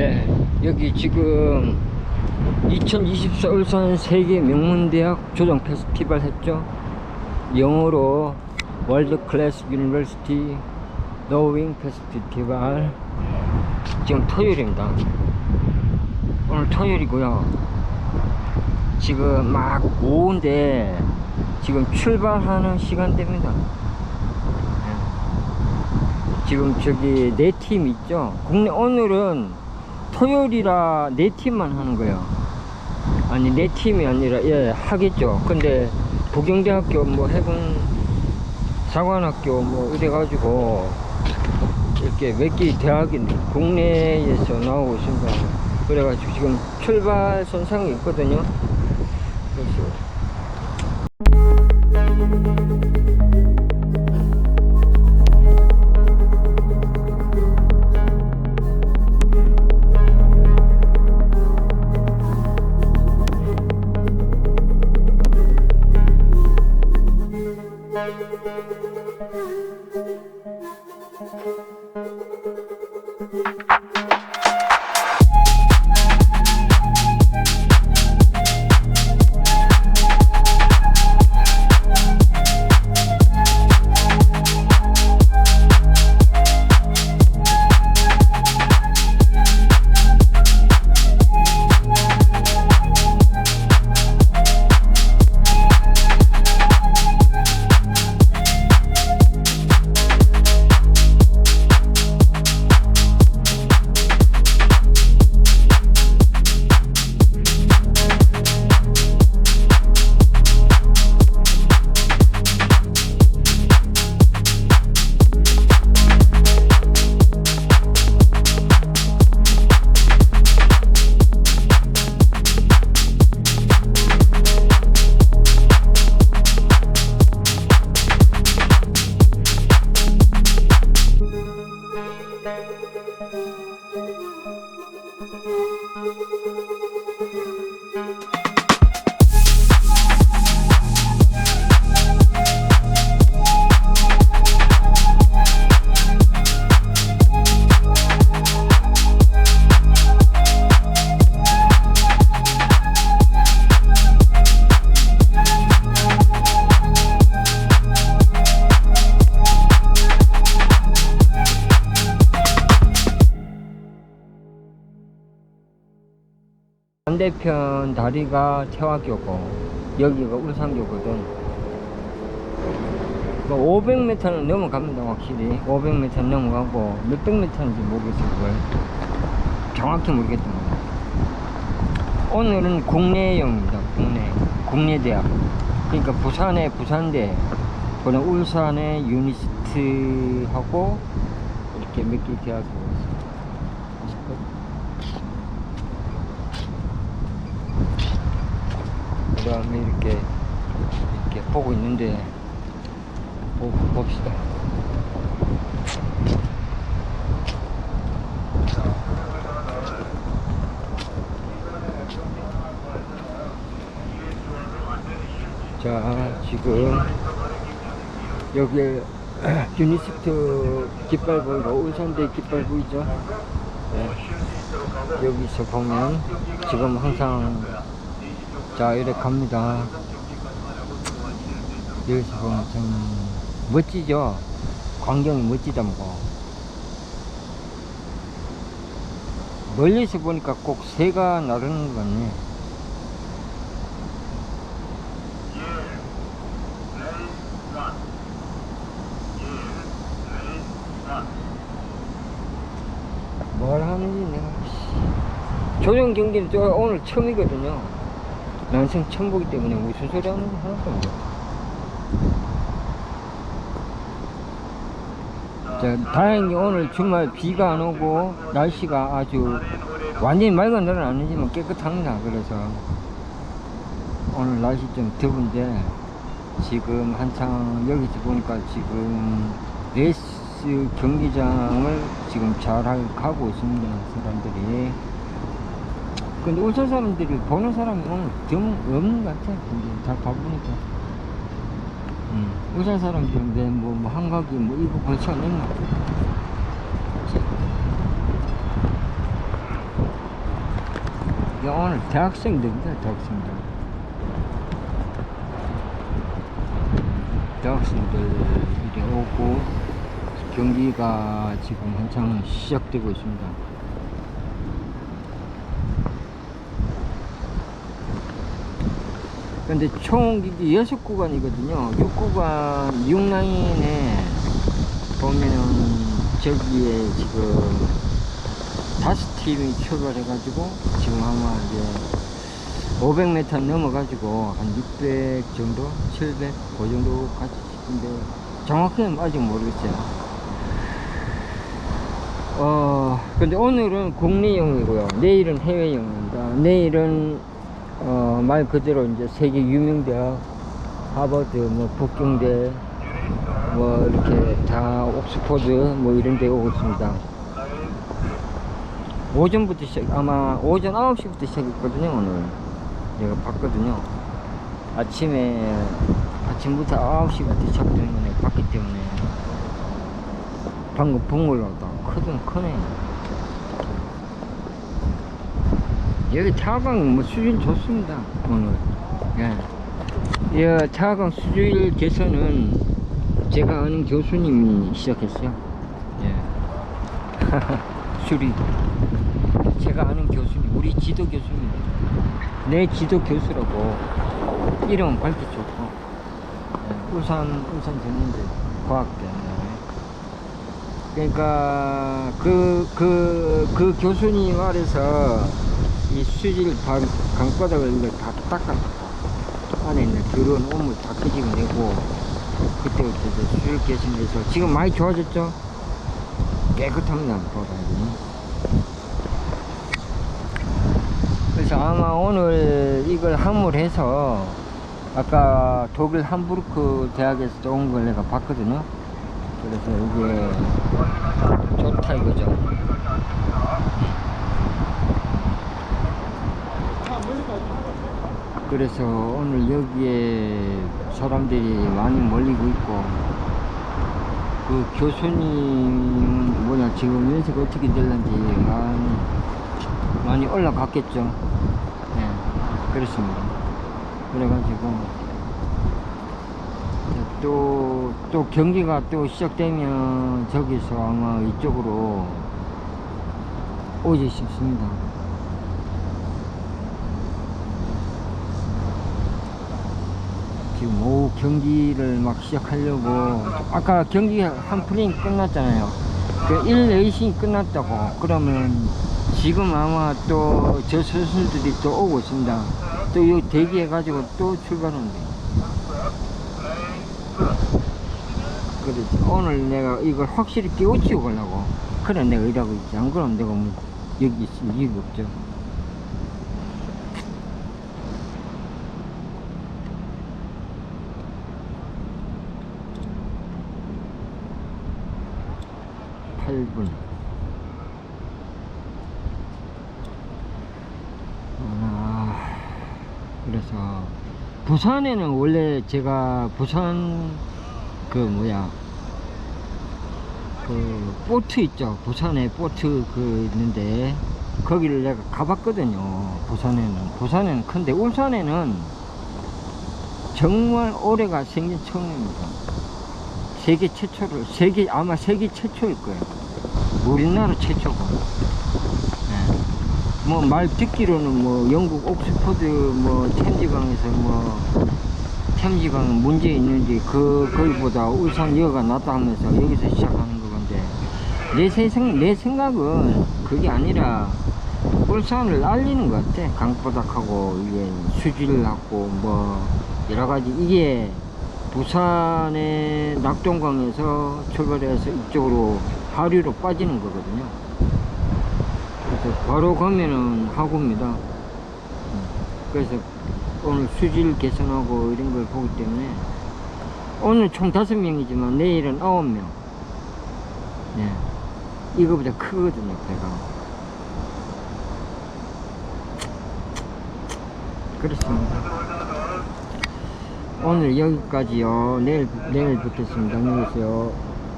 예, 여기 지금 2024 울산 세계 명문대학 조정 페스티벌 했죠. 영어로 월드 클래스 유니버시티 노윙 페스티벌 지금 토요일입니다. 오늘 토요일이고요. 지금 막 오후인데 지금 출발하는 시간대입니다. 예. 지금 저기 네 팀 있죠. 국내 오늘은 토요일이라 네 팀만 하는 거예요. 아니 네 팀이 아니라 예 하겠죠. 근데 부경대학교 뭐 해군 사관학교 뭐 이래가지고 이렇게 몇 개 대학이 국내에서 나오고 있습니다. 그래가지고 지금 출발 선상이 있거든요. 반대편 다리가 태화교고 여기가 울산교거든. 500m는 넘어갑니다 확실히. 500m 넘어가고 몇백 m인지 모르겠어요 그걸. 정확히 모르겠지만 오늘은 국내형입니다 국내. 국내 대학. 그러니까 부산에 부산대 그다음 울산에 유니스트하고 이렇게 몇 개 대학이 있어요 그 다음에 이렇게 이렇게 보고 있는데 보, 봅시다 자 지금 여기 유니스트 깃발 보이고 울산대 깃발 보이죠 네. 여기서 보면 지금 항상 자 이렇게 갑니다. 여기서 보면 참 멋지죠? 광경이 멋지다 뭐 멀리서 보니까 꼭 새가 나르는 것 같네. 뭘 하는지 내가. 씨. 조정 경기는 저 오늘 처음이거든요 난생 처음 보기 때문에 무슨 소리 하는지 하나도 모르 자, 다행히 오늘 주말 비가 안 오고 날씨가 아주 완전히 맑은 날은 아니지만 깨끗합니다. 그래서 오늘 날씨 좀 더운데 지금 한창 여기서 보니까 지금 레이스 경기장을 지금 잘 하- 가고 있습니다. 사람들이. 근데 울산 사람들이 보는 사람이 오늘 좀 없는 것 같아. 근데 잘 봐보니까. 음, 울산 사람들인데 뭐, 뭐 한가기 뭐 이거 벌써 안 했나? 이게 오늘 대학생들입니다, 대학생들. 대학생들이 오고 경기가 지금 한창 시작되고 있습니다. 근데 총 이게 여섯 구간이거든요. 6구간 6라인에 보면은 저기에 지금 다섯 팀이 출발해 가지고 지금 아마 이제 500m 넘어 가지고 한 600 정도, 700 그 정도 같이 싶은데 정확히는 아직 모르겠어요. 어 근데 오늘은 국내용이고요. 내일은 해외용입니다. 내일은 어, 말 그대로 이제 세계 유명 대학 하버드, 뭐 북경대, 뭐 이렇게 다 옥스퍼드 뭐 이런 데 오고 있습니다. 오전부터 시작, 아마 오전 9시부터 시작했거든요, 오늘. 제가 봤거든요. 아침에, 아침부터 9시부터 시작되는 거네, 봤기 때문에. 방금 본 걸로 다 크든 크네. 여기 차강 뭐 수질 좋습니다, 오늘. 예. 이 차강 수질 개선은 제가 아는 교수님이 시작했어요. 예. 수리. 제가 아는 교수님, 우리 지도 교수님, 내 지도 교수라고 이름은 밝히 좋고, 예, 울산, 울산 전문대 과학대. 그러니까 그, 그, 그 교수님 아래서 이 수질 방, 강바닥을 이렇게 다 닦아. 안에 있는 더러운 오물 다 끄집어내고, 그때부터 이제 수질 개선돼서 지금 많이 좋아졌죠? 깨끗합니다, 보다. 그래서 아마 오늘 이걸 함몰해서 아까 독일 함부르크 대학에서 온 걸 내가 봤거든요. 그래서 이게 좋다 이거죠. 그래서 오늘 여기에 사람들이 많이 몰리고 있고 그 교수님 뭐냐 지금 연세가 어떻게 될는지 많이 많이 올라갔겠죠. 네, 그렇습니다. 그래가지고 또, 또 경기가 또 시작되면 저기서 아마 이쪽으로 오지 싶습니다. 지금 오후 경기를 막 시작하려고 아까 경기 한 프레임 끝났잖아요. 그 1, 레이싱 끝났다고 그러면 지금 아마 또 저 선수들이 또 오고 있습니다. 또 여기 대기해 가지고 또 출발하는데. 그렇지. 오늘 내가 이걸 확실히 깨우치고 가려고. 그래 내가 일하고 있지. 안 그러면 내가 뭐 여기 있을 이유가 없죠. 팔분. 아, 그래서 부산에는 원래 제가 부산 그 뭐야 그 보트 있죠. 부산에 보트 그 있는데 거기를 내가 가봤거든요. 부산에는. 부산에는 큰데 울산에는 정말 올해가 생긴 처음입니다. 세계 최초로 세계 아마 세계 최초일 거예요 우리나라 최초고. 뭐말 듣기로는 뭐 영국 옥스퍼드 뭐 템지강에서 뭐 템지강 문제 있는지 그 거기보다 울산 여가 낫다 하면서 여기서 시작하는 거건데 내 세상 내 생각은 그게 아니라 울산을 알리는 것 같아. 강바닥하고 이게 수질하고 뭐 여러 가지 이게 부산의 낙동강에서 출발해서 이쪽으로 하류로 빠지는 거거든요. 그래서 바로 가면은 하구입니다. 음, 그래서 오늘 수질 개선하고 이런 걸 보기 때문에 오늘 총 다섯 명이지만 내일은 아홉 명. 네. 이거보다 크거든요, 배가. 그렇습니다. 오늘 여기까지요. 내일, 내일 뵙겠습니다. 안녕히 계세요.